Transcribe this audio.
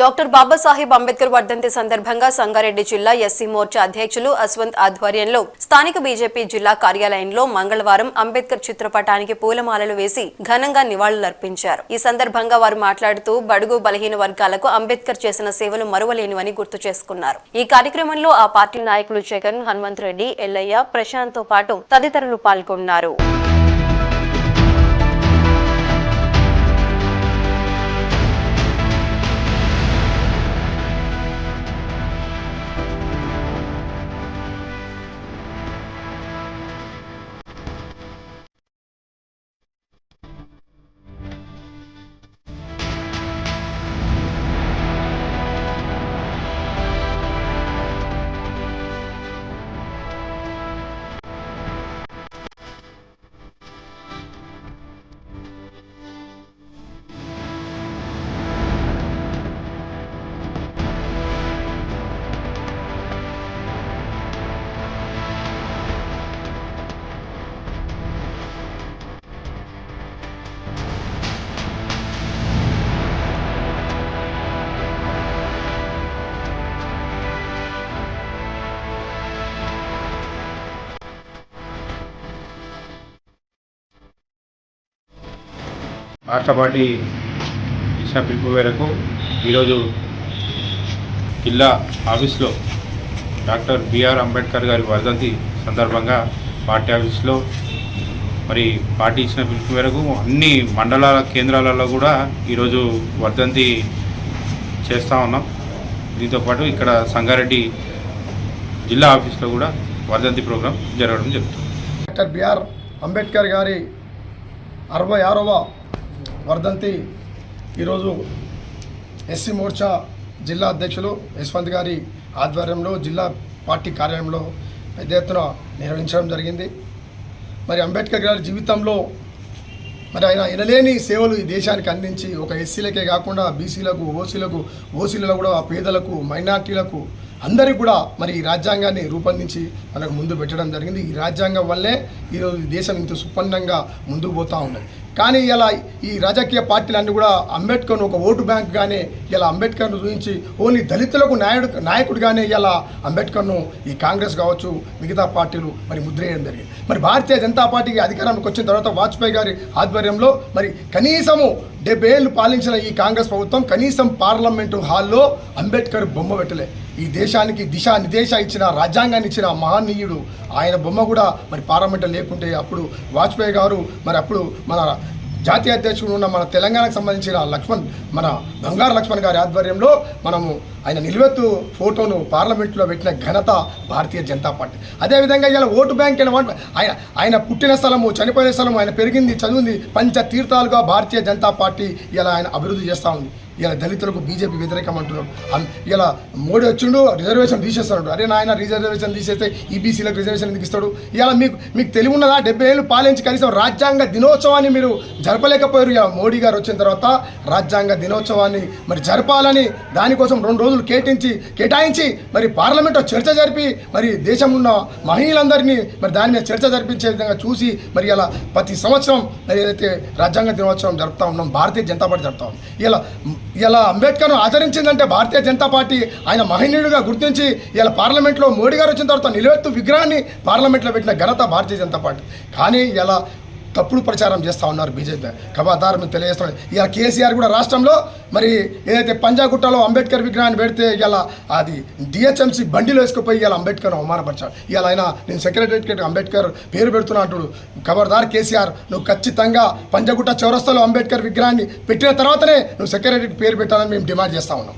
Doctor Babasaheb Ambedkar వర్ధంతి సందర్భంగా సంగారెడ్డి జిల్లా ఎస్సీ మోర్చా అధ్యక్షులు అశ్వంత్ ఆధ్వర్యంలో స్థానిక బీజేపీ జిల్లా కార్యాలయంలో మంగళవారం అంబేద్కర్ చిత్రపటానికి పూలమాలలు వేసి ఘనంగా నివాళులర్పించారు. ఈ సందర్భంగా వారు మాట్లాడుతూ బడుగు బలహీన వర్గాలకు అంబేద్కర్ చేసిన సేవలు మరువలేనివని గుర్తు చేసుకున్నారు. ఈ కార్యక్రమంలో ఆ పార్టీ నాయకులు జగన్ హనుమంత్ రెడ్డి ఎల్లయ్య ప్రశాంత్తో పాటు తదితరులు పాల్గొన్నారు. రాష్ట్ర పార్టీ ఇచ్చిన పిలుపు మేరకు ఈరోజు జిల్లా ఆఫీస్లో డాక్టర్ బిఆర్ అంబేద్కర్ గారి వర్ధంతి సందర్భంగా పార్టీ ఆఫీస్లో మరి పార్టీ ఇచ్చిన పిలుపు మేరకు అన్ని మండలాల కేంద్రాలలో కూడా ఈరోజు వర్ధంతి చేస్తూ ఉన్నాం. దీంతో పాటు ఇక్కడ సంగారెడ్డి జిల్లా ఆఫీస్లో కూడా వర్ధంతి ప్రోగ్రాం జరగడం జరుగుతుంది. డాక్టర్ బిఆర్ అంబేద్కర్ గారి అరవై ఆరవ వర్ధంతి. ఈరోజు ఎస్సీ మోర్చా జిల్లా అధ్యక్షులు యశ్వంత్ గారి ఆధ్వర్యంలో జిల్లా పార్టీ కార్యాలయంలో పెద్ద ఎత్తున నిర్వహించడం జరిగింది. మరి అంబేద్కర్ గారి జీవితంలో మరి ఆయన ఎనలేని సేవలు ఈ దేశానికి అందించి ఒక ఎస్సీలకే కాకుండా బీసీలకు ఓసీలకు ఓసీలలో కూడా పేదలకు మైనార్టీలకు అందరికీ కూడా మరి ఈ రాజ్యాంగాన్ని రూపొందించి మనకు ముందు పెట్టడం జరిగింది. ఈ రాజ్యాంగం వల్లే ఈరోజు దేశం ఇంత సుపన్నంగా ముందుకు పోతూ ఉన్నది. కానీ ఇలా ఈ రాజకీయ పార్టీలన్నీ కూడా అంబేద్కర్ను ఒక ఓటు బ్యాంక్గానే ఇలా అంబేద్కర్ను చూపించి ఓన్లీ దళితులకు నాయుడు నాయకుడిగానే ఇలా అంబేద్కర్ను ఈ కాంగ్రెస్ కావచ్చు మిగతా పార్టీలు మరి ముద్రేయడం జరిగింది. మరి భారతీయ జనతా పార్టీకి అధికారంలోకి వచ్చిన తర్వాత వాజ్పేయి గారి ఆధ్వర్యంలో మరి కనీసము డెబ్బై ఏళ్ళు పాలించిన ఈ కాంగ్రెస్ ప్రభుత్వం కనీసం పార్లమెంటు హాల్లో అంబేద్కర్ బొమ్మ పెట్టలే. ఈ దేశానికి దిశా నిర్దేశ ఇచ్చిన రాజ్యాంగాన్ని ఇచ్చిన మహనీయుడు. ఆయన బొమ్మ కూడా మరి పార్లమెంట్లో లేకుంటే అప్పుడు వాజ్పేయి గారు మరి అప్పుడు మన జాతీయ అధ్యక్షుడు ఉన్న మన తెలంగాణకు సంబంధించిన లక్ష్మణ్ మన బంగారు లక్ష్మణ్ గారి ఆధ్వర్యంలో మనము ఆయన నిలువెత్తు ఫోటోను పార్లమెంట్లో పెట్టిన ఘనత భారతీయ జనతా పార్టీ. అదేవిధంగా ఇలా ఓటు బ్యాంక్ అయిన ఆయన ఆయన పుట్టిన స్థలము చనిపోయిన స్థలము ఆయన పెరిగింది చదివింది పంచ తీర్థాలుగా భారతీయ జనతా పార్టీ ఇలా ఆయన అభివృద్ధి చేస్తూ ఉంది. ఇలా దళితులకు బీజేపీ వ్యతిరేకం అంటున్నారు ఇలా మోడీ వచ్చిండు రిజర్వేషన్ తీసేస్తాడు అరే నాయన రిజర్వేషన్ తీసేస్తే ఈబీసీలకు రిజర్వేషన్ ఎందుకు ఇస్తాడు? ఇలా మీకు మీకు తెలివి ఉన్నదా? డెబ్బై ఏళ్ళు పాలించి కనీసం రాజ్యాంగ దినోత్సవాన్ని మీరు జరపలేకపోయారు. ఇలా మోడీ గారు వచ్చిన తర్వాత రాజ్యాంగ దినోత్సవాన్ని మరి జరపాలని దానికోసం రెండు రోజులు కేటాయించి కేటాయించి మరి పార్లమెంట్లో చర్చ జరిపి మరి దేశంలో ఉన్న మహిళలందరినీ మరి దాని మీద చర్చ జరిపించే విధంగా చూసి మరి ఇలా ప్రతి సంవత్సరం మరి ఏదైతే రాజ్యాంగ దినోత్సవం జరుపుతా ఉన్నాం భారతీయ జనతా పార్టీ జరుపుతా ఉన్నాం. ఇలా ఇలా అంబేద్కర్ను ఆదరించిందంటే భారతీయ జనతా పార్టీ ఆయన మహనీయుడిగా గుర్తించి ఇలా పార్లమెంట్లో మోడీ గారు వచ్చిన తర్వాత నిలువెత్తు విగ్రహాన్ని పార్లమెంట్లో పెట్టిన ఘనత భారతీయ జనతా పార్టీ. కానీ ఇలా తప్పుడు ప్రచారం చేస్తూ ఉన్నారు బీజేపీ. ఖబర్దార్ మీకు తెలియజేస్తున్నారు ఇలా కేసీఆర్ కూడా రాష్ట్రంలో మరి ఏదైతే పంజాగుట్టలో అంబేద్కర్ విగ్రహాన్ని పెడితే ఇలా అది డిహెచ్ఎంసీ బండిలో వేసుకుపోయి ఇలా అంబేద్కర్ అవమానపరిచాడు. ఇలా ఆయన నేను సెక్రటరీకి అంబేద్కర్ పేరు పెడుతున్నా అంటుడు. ఖబర్దార్ కేసీఆర్ నువ్వు ఖచ్చితంగా పంజాగుట్ట చౌరస్తాలో అంబేద్కర్ విగ్రహాన్ని పెట్టిన తర్వాతనే నువ్వు సెక్రటరీకి పేరు పెట్టాలని మేము డిమాండ్ చేస్తా ఉన్నాం.